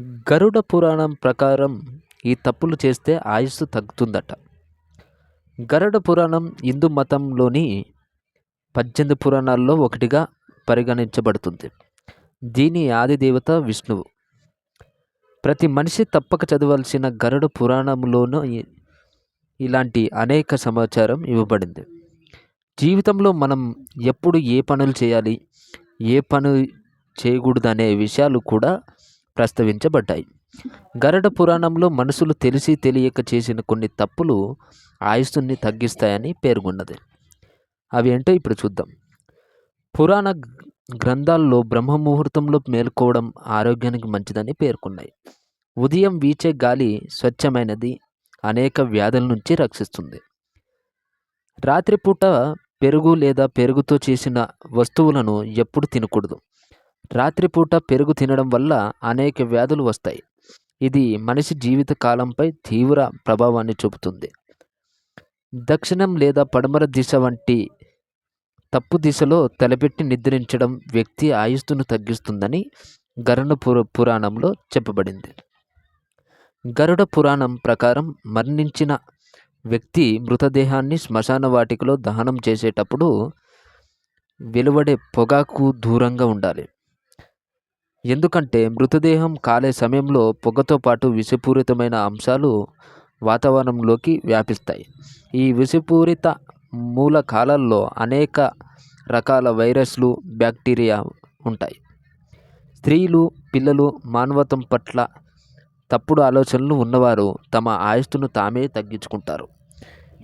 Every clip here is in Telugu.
గరుడ పురాణం ప్రకారం ఈ తప్పులు చేస్తే ఆయుస్సు తగ్గుతుందట. గరుడ పురాణం హిందూ మతంలోని పద్దెనిమిది పురాణాల్లో ఒకటిగా పరిగణించబడుతుంది. దీని ఆది దేవత విష్ణువు. ప్రతి మనిషి తప్పక చదవాల్సిన గరుడ పురాణంలోనూ ఇలాంటి అనేక సమాచారం ఇవ్వబడింది. జీవితంలో మనం ఎప్పుడు ఏ పనులు చేయాలి ఏ పని చేయకూడదు అనే విషయాలు కూడా ప్రస్తావించబడ్డాయి. గరుడ పురాణంలో మనుషులు తెలిసి తెలియక చేసిన కొన్ని తప్పులు ఆయుస్సుని తగ్గిస్తాయని పేర్కొన్నది. అవి ఏంటో ఇప్పుడు చూద్దాం. పురాణ గ్రంథాల్లో బ్రహ్మ ముహూర్తంలో మేల్కోవడం ఆరోగ్యానికి మంచిదని పేర్కొన్నాయి. ఉదయం వీచే గాలి స్వచ్ఛమైనది అనేక వ్యాధుల నుంచి రక్షిస్తుంది. రాత్రిపూట పెరుగు లేదా పెరుగుతో చేసిన వస్తువులను ఎప్పుడు తినకూడదు. రాత్రిపూట పెరుగు తినడం వల్ల అనేక వ్యాధులు వస్తాయి. ఇది మనిషి జీవిత కాలంపై తీవ్ర ప్రభావాన్ని చూపుతుంది. దక్షిణం లేదా పడమర దిశ వంటి తప్పు దిశలో తలపెట్టి నిద్రించడం వ్యక్తి ఆయుస్సును తగ్గిస్తుందని గరుడ పుర పురాణంలో చెప్పబడింది. గరుడ పురాణం ప్రకారం మరణించిన వ్యక్తి మృతదేహాన్ని శ్మశాన వాటికలో దహనం చేసేటప్పుడు వెలువడే పొగాకు దూరంగా ఉండాలి. ఎందుకంటే మృతదేహం కాలే సమయంలో పొగతో పాటు విషపూరితమైన అంశాలు వాతావరణంలోకి వ్యాపిస్తాయి. ఈ విషపూరిత మూల కాలాల్లో అనేక రకాల వైరస్లు బ్యాక్టీరియా ఉంటాయి. స్త్రీలు పిల్లలు మానవత్వం పట్ల తప్పుడు ఆలోచనలు ఉన్నవారు తమ ఆయుస్తును తామే తగ్గించుకుంటారు.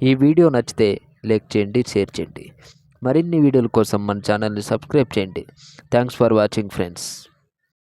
ఈ వీడియో నచ్చితే లైక్ చేయండి షేర్ చేయండి. మరిన్ని వీడియోల కోసం మన ఛానల్ని సబ్స్క్రైబ్ చేయండి. Thanks for watching friends.